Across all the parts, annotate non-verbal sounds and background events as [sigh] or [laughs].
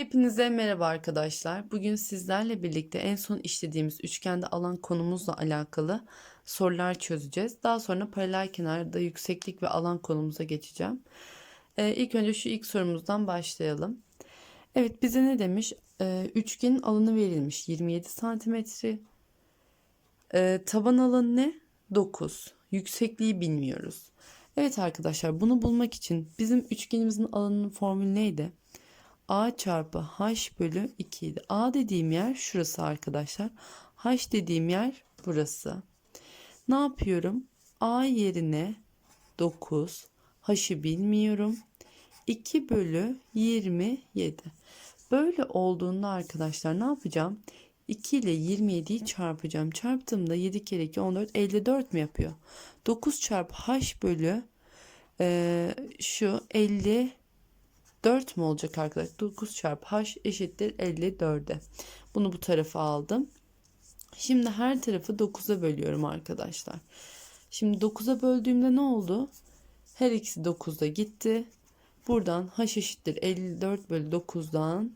Hepinize merhaba arkadaşlar. Bugün sizlerle birlikte en son işlediğimiz üçgende alan konumuzla alakalı sorular çözeceğiz. Daha sonra paralel kenarda yükseklik ve alan konumuza geçeceğim. Ee, ilk önce şu ilk sorumuzdan başlayalım. Evet bize ne demiş? Ee, üçgenin alanı verilmiş 27 santimetre. Ee, taban alanı ne? 9. Yüksekliği bilmiyoruz. Evet arkadaşlar bunu bulmak için bizim üçgenimizin alanının formülü neydi? A çarpı H bölü 2 idi. A dediğim yer şurası arkadaşlar. H dediğim yer burası. Ne yapıyorum? A yerine 9. H'ı bilmiyorum. 2 bölü 27. Böyle olduğunda arkadaşlar ne yapacağım? 2 ile 27'yi çarpacağım. Çarptığımda 7 kere 2 14 54 mi yapıyor? 9 çarpı H bölü e, şu 50 4 mü olacak arkadaşlar? 9 çarpı h eşittir 54'e. Bunu bu tarafa aldım. Şimdi her tarafı 9'a bölüyorum arkadaşlar. Şimdi 9'a böldüğümde ne oldu? Her ikisi 9'da gitti. Buradan h eşittir 54 bölü 9'dan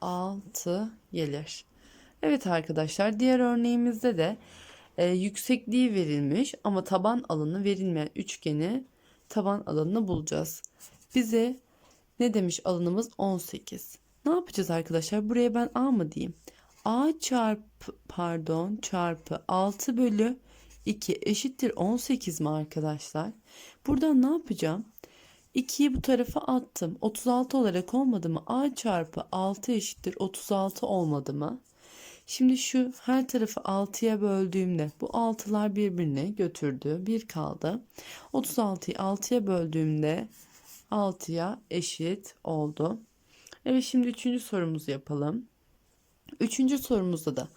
6 gelir. Evet arkadaşlar diğer örneğimizde de e, yüksekliği verilmiş ama taban alanı verilmeyen üçgeni taban alanını bulacağız. Bize ne demiş alanımız 18. Ne yapacağız arkadaşlar? Buraya ben A mı diyeyim? A çarpı pardon çarpı 6 bölü 2 eşittir 18 mi arkadaşlar? Buradan ne yapacağım? 2'yi bu tarafa attım. 36 olarak olmadı mı? A çarpı 6 eşittir 36 olmadı mı? Şimdi şu her tarafı 6'ya böldüğümde bu 6'lar birbirine götürdü. 1 kaldı. 36'yı 6'ya böldüğümde 6'ya eşit oldu. Evet şimdi üçüncü sorumuzu yapalım. Üçüncü sorumuzda da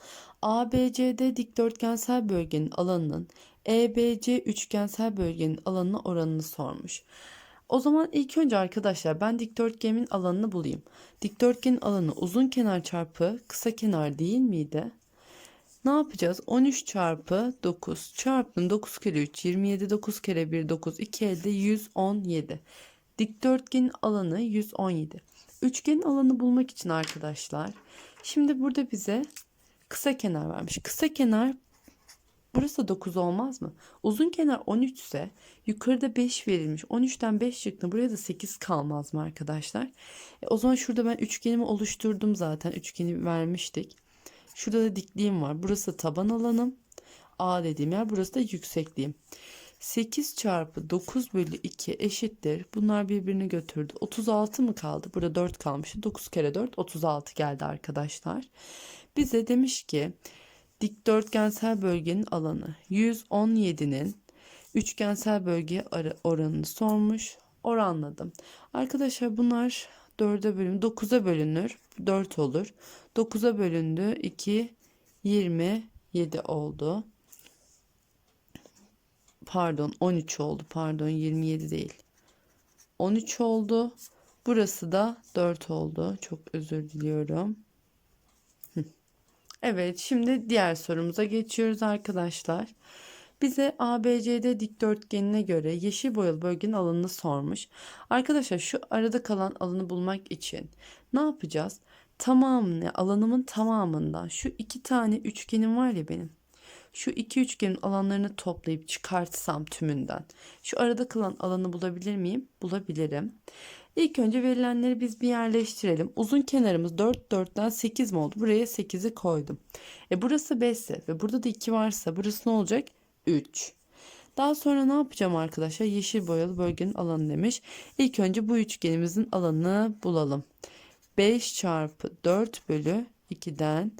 ABCD dikdörtgensel bölgenin alanının EBC üçgensel bölgenin alanına oranını sormuş. O zaman ilk önce arkadaşlar ben dikdörtgenin alanını bulayım. Dikdörtgenin alanı uzun kenar çarpı kısa kenar değil miydi? Ne yapacağız? 13 çarpı 9 çarptım 9 kere 3 27 9 kere 1 9 2 elde 117. Dikdörtgenin alanı 117. Üçgenin alanı bulmak için arkadaşlar. Şimdi burada bize kısa kenar vermiş. Kısa kenar burası 9 olmaz mı? Uzun kenar 13 ise yukarıda 5 verilmiş. 13'ten 5 çıktı. Buraya da 8 kalmaz mı arkadaşlar? E, o zaman şurada ben üçgenimi oluşturdum zaten. Üçgeni vermiştik. Şurada da dikliğim var. Burası taban alanım. A dediğim yer. Burası da yüksekliğim. 8 çarpı 9 bölü 2 eşittir. Bunlar birbirini götürdü. 36 mı kaldı? Burada 4 kalmıştı. 9 kere 4 36 geldi arkadaşlar. Bize demiş ki dikdörtgensel bölgenin alanı 117'nin üçgensel bölge oranını sormuş. Oranladım. Arkadaşlar bunlar 4'e bölün 9'a bölünür. 4 olur. 9'a bölündü. 2 27 oldu pardon 13 oldu. Pardon 27 değil. 13 oldu. Burası da 4 oldu. Çok özür diliyorum. [laughs] Evet şimdi diğer sorumuza geçiyoruz arkadaşlar. Bize ABCD dikdörtgenine göre yeşil boyalı bölgenin alanını sormuş. Arkadaşlar şu arada kalan alanı bulmak için ne yapacağız? Tamamını alanımın tamamından şu iki tane üçgenim var ya benim şu iki üçgenin alanlarını toplayıp çıkartsam tümünden şu arada kalan alanı bulabilir miyim? Bulabilirim. İlk önce verilenleri biz bir yerleştirelim. Uzun kenarımız 4 4'ten 8 mi oldu? Buraya 8'i koydum. E burası 5 ise ve burada da 2 varsa burası ne olacak? 3. Daha sonra ne yapacağım arkadaşlar? Yeşil boyalı bölgenin alanı demiş. İlk önce bu üçgenimizin alanını bulalım. 5 çarpı 4 bölü 2'den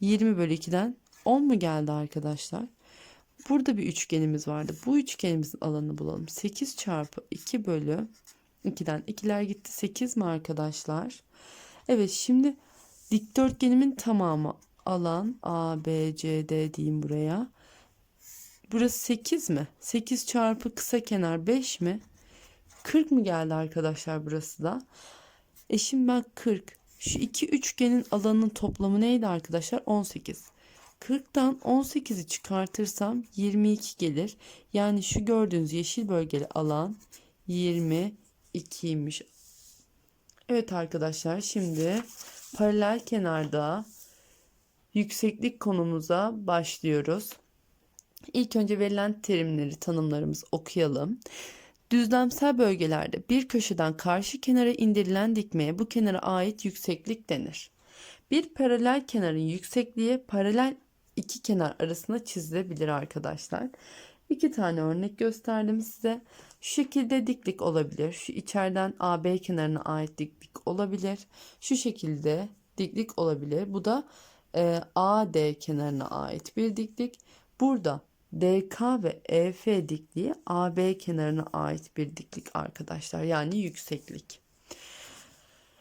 20 bölü 2'den 10 mu geldi arkadaşlar? Burada bir üçgenimiz vardı. Bu üçgenimizin alanını bulalım. 8 çarpı 2 bölü 2'den 2'ler gitti. 8 mi arkadaşlar? Evet şimdi dikdörtgenimin tamamı alan A, B, C, D diyeyim buraya. Burası 8 mi? 8 çarpı kısa kenar 5 mi? 40 mı geldi arkadaşlar burası da? E şimdi ben 40. Şu iki üçgenin alanının toplamı neydi arkadaşlar? 18. 40'tan 18'i çıkartırsam 22 gelir. Yani şu gördüğünüz yeşil bölgeli alan 22'ymiş. Evet arkadaşlar şimdi paralel kenarda yükseklik konumuza başlıyoruz. İlk önce verilen terimleri, tanımlarımızı okuyalım. Düzlemsel bölgelerde bir köşeden karşı kenara indirilen dikmeye bu kenara ait yükseklik denir. Bir paralel kenarın yüksekliği paralel iki kenar arasında çizilebilir arkadaşlar. İki tane örnek gösterdim size. Şu şekilde diklik olabilir. Şu içeriden AB kenarına ait diklik olabilir. Şu şekilde diklik olabilir. Bu da e, AD kenarına ait bir diklik. Burada DK ve EF dikliği AB kenarına ait bir diklik arkadaşlar. Yani yükseklik.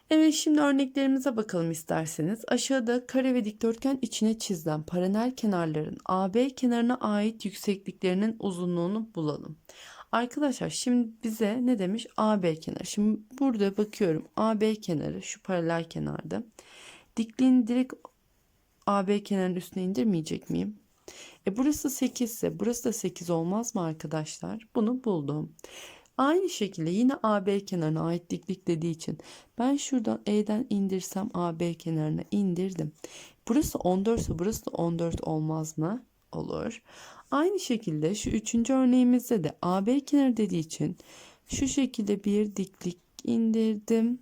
Evet şimdi örneklerimize bakalım isterseniz. Aşağıda kare ve dikdörtgen içine çizilen paralel kenarların AB kenarına ait yüksekliklerinin uzunluğunu bulalım. Arkadaşlar şimdi bize ne demiş? AB kenarı. Şimdi burada bakıyorum. AB kenarı şu paralel kenarda. Dikliğini direkt AB kenarının üstüne indirmeyecek miyim? E burası 8 ise burası da 8 olmaz mı arkadaşlar? Bunu buldum. Aynı şekilde yine AB kenarına ait diklik dediği için ben şuradan E'den indirsem AB kenarına indirdim. Burası 14 ise burası da 14 olmaz mı? Olur. Aynı şekilde şu üçüncü örneğimizde de AB kenarı dediği için şu şekilde bir diklik indirdim.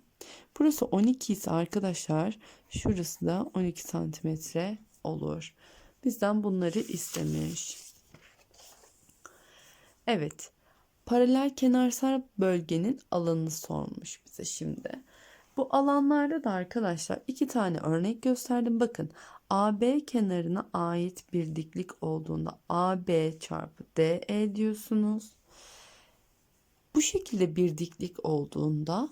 Burası 12 ise arkadaşlar şurası da 12 santimetre olur. Bizden bunları istemiş. Evet. Paralel kenarsal bölgenin alanını sormuş bize şimdi. Bu alanlarda da arkadaşlar iki tane örnek gösterdim. Bakın AB kenarına ait bir diklik olduğunda AB çarpı DE diyorsunuz. Bu şekilde bir diklik olduğunda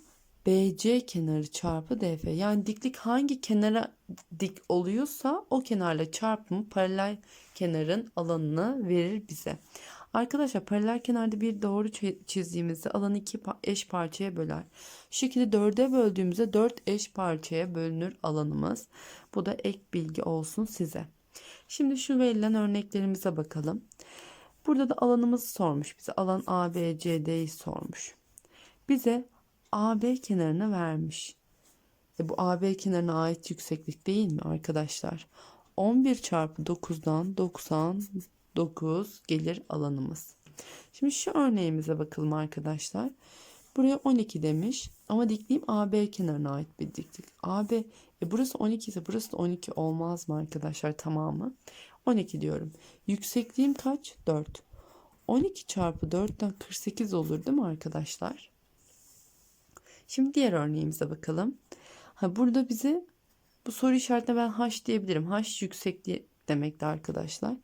BC kenarı çarpı DF. Yani diklik hangi kenara dik oluyorsa o kenarla çarpımı paralel kenarın alanını verir bize. Arkadaşlar paralel kenarda bir doğru çizdiğimizde alanı iki eş parçaya böler. Şu şekilde dörde böldüğümüzde dört eş parçaya bölünür alanımız. Bu da ek bilgi olsun size. Şimdi şu verilen örneklerimize bakalım. Burada da alanımızı sormuş bize. Alan ABCD'yi sormuş. Bize AB kenarına vermiş. E bu AB kenarına ait yükseklik değil mi arkadaşlar? 11 çarpı 9'dan 99 gelir alanımız. Şimdi şu örneğimize bakalım arkadaşlar. Buraya 12 demiş ama dikliğim AB kenarına ait bir diklik. AB e burası 12 ise burası da 12 olmaz mı arkadaşlar tamamı? 12 diyorum. Yüksekliğim kaç? 4. 12 çarpı 4'ten 48 olur değil mi arkadaşlar? Şimdi diğer örneğimize bakalım. Ha, burada bize bu soru işaretine ben h diyebilirim. h yüksekliği demekti arkadaşlar.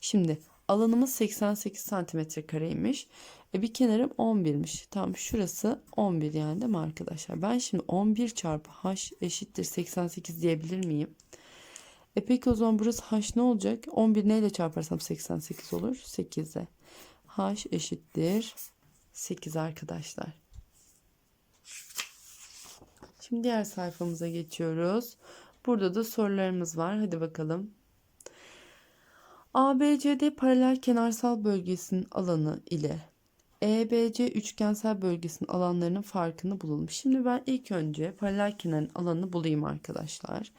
Şimdi alanımız 88 santimetre kareymiş. E bir kenarım 11'miş. Tam şurası 11 yani değil mi arkadaşlar? Ben şimdi 11 çarpı h eşittir 88 diyebilir miyim? E peki o zaman burası h ne olacak? 11 neyle çarparsam 88 olur? 8'e. h eşittir 8 arkadaşlar. Şimdi diğer sayfamıza geçiyoruz. Burada da sorularımız var. Hadi bakalım. ABCD paralel kenarsal bölgesinin alanı ile EBC üçgensel bölgesinin alanlarının farkını bulalım. Şimdi ben ilk önce paralel kenarın alanını bulayım arkadaşlar.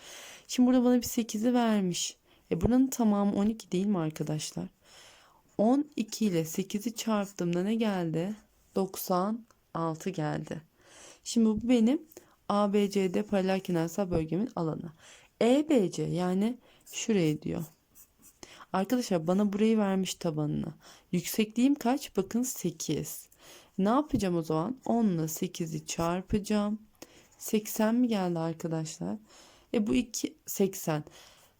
Şimdi burada bana bir 8'i vermiş. E buranın tamamı 12 değil mi arkadaşlar? 12 ile 8'i çarptığımda ne geldi? 96 geldi. Şimdi bu benim ABCD paralel kenarsal bölgemin alanı. EBC yani şurayı diyor. Arkadaşlar bana burayı vermiş tabanını. Yüksekliğim kaç? Bakın 8. Ne yapacağım o zaman? 10 ile 8'i çarpacağım. 80 mi geldi arkadaşlar? E bu 2 80.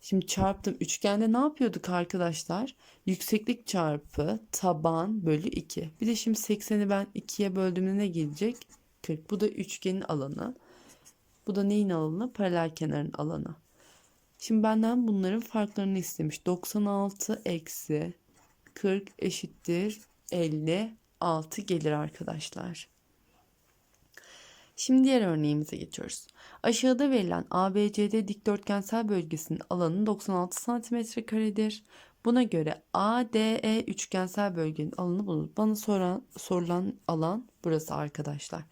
Şimdi çarptım. Üçgende ne yapıyorduk arkadaşlar? Yükseklik çarpı taban bölü 2. Bir de şimdi 80'i ben 2'ye böldüğümde ne gelecek? 40. Bu da üçgenin alanı. Bu da neyin alanı? Paralel kenarın alanı. Şimdi benden bunların farklarını istemiş. 96 eksi 40 eşittir 56 gelir arkadaşlar. Şimdi diğer örneğimize geçiyoruz. Aşağıda verilen ABCD dikdörtgensel bölgesinin alanı 96 cm karedir. Buna göre ADE üçgensel bölgenin alanı bulunur. Bana soran, sorulan alan burası arkadaşlar.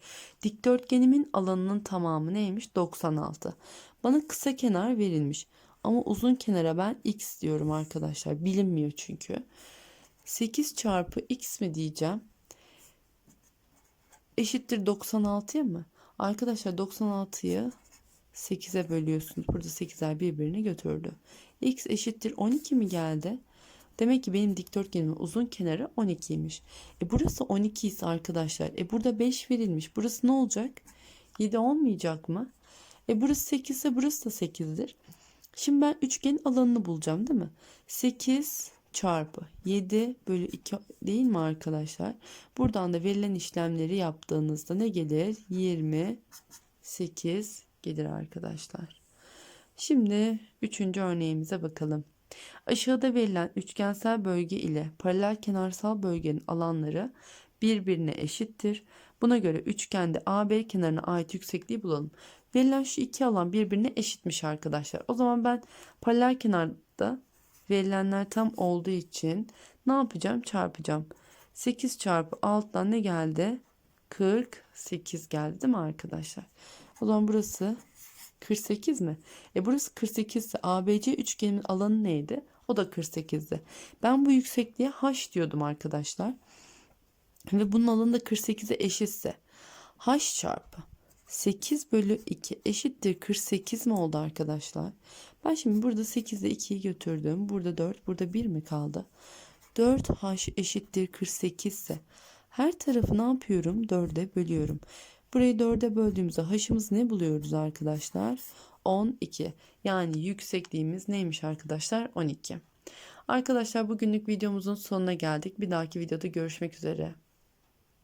Dikdörtgenimin alanının tamamı neymiş? 96. Bana kısa kenar verilmiş. Ama uzun kenara ben x diyorum arkadaşlar. Bilinmiyor çünkü. 8 çarpı x mi diyeceğim? Eşittir 96'ya mı? Arkadaşlar 96'yı 8'e bölüyorsunuz. Burada 8'ler birbirini götürdü. x eşittir 12 mi geldi? Demek ki benim dikdörtgenimin uzun kenarı 12'ymiş. E burası 12 ise arkadaşlar. E burada 5 verilmiş. Burası ne olacak? 7 olmayacak mı? E burası 8 ise burası da 8'dir. Şimdi ben üçgenin alanını bulacağım değil mi? 8 çarpı 7 bölü 2 değil mi arkadaşlar? Buradan da verilen işlemleri yaptığınızda ne gelir? 28 gelir arkadaşlar. Şimdi üçüncü örneğimize bakalım. Aşağıda verilen üçgensel bölge ile paralel kenarsal bölgenin alanları birbirine eşittir. Buna göre üçgende AB kenarına ait yüksekliği bulalım. Verilen şu iki alan birbirine eşitmiş arkadaşlar. O zaman ben paralel kenarda verilenler tam olduğu için ne yapacağım? Çarpacağım. 8 çarpı alttan ne geldi? 48 geldi değil mi arkadaşlar? O zaman burası 48 mi? E burası 48 ise ABC üçgenimin alanı neydi? O da 48'di. Ben bu yüksekliğe h diyordum arkadaşlar. Ve bunun alanı da 48'e eşitse h çarpı 8 bölü 2 eşittir 48 mi oldu arkadaşlar? Ben şimdi burada 8 ile 2'yi götürdüm. Burada 4, burada 1 mi kaldı? 4h eşittir 48 ise her tarafı ne yapıyorum? 4'e bölüyorum. Burayı 4'e böldüğümüzde h'ımız ne buluyoruz arkadaşlar? 12. Yani yüksekliğimiz neymiş arkadaşlar? 12. Arkadaşlar bugünlük videomuzun sonuna geldik. Bir dahaki videoda görüşmek üzere.